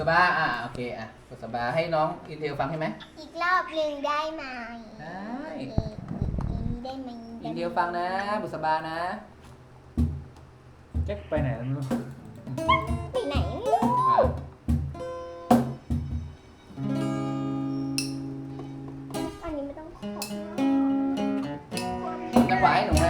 สบาอะโอเคอะกดสบาให้น้องอินเทลฟังใช่ไหม อีกรอบหนึ่งได้ไหมได้อเคได้ไหมอินเทลฟังนะบุษบานะ แจ็คไปไหนแล้วลูกไปไหนอันนี้ไม่ต้องขอ จังหวะให้หนูนะ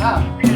Yeah.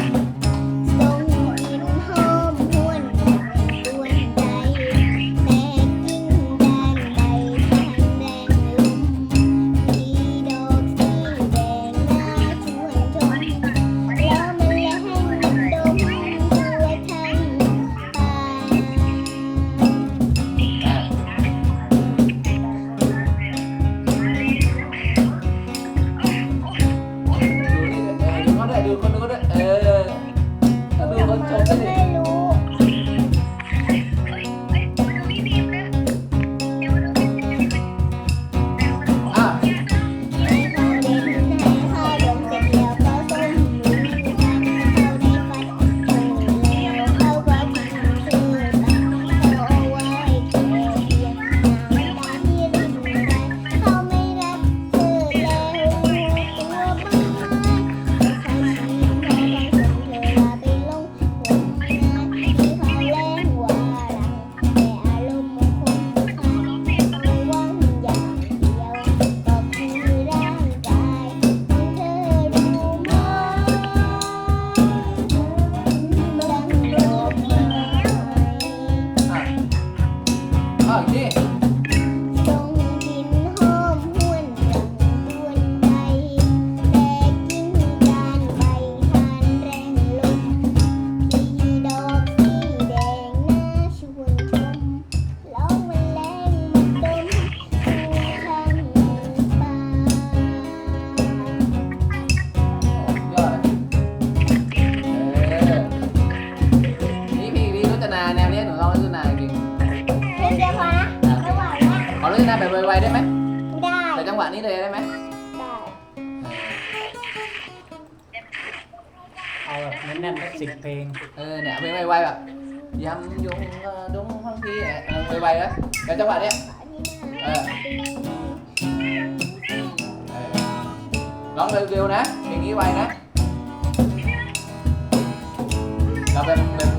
で นหน้าแบบไวๆได้ไหมได้แต่จังหวะนี้เลยได้ไหมเอาแบบแน่นๆสักสิบเพลง เออเนี่ยไวๆแบบยำยงเออดงพังพีเออไวๆแล้วแล้วจังหวะเนี้ยเออเออร้องเร็วๆนะเพลงนี้ไวนะเราบบแบบ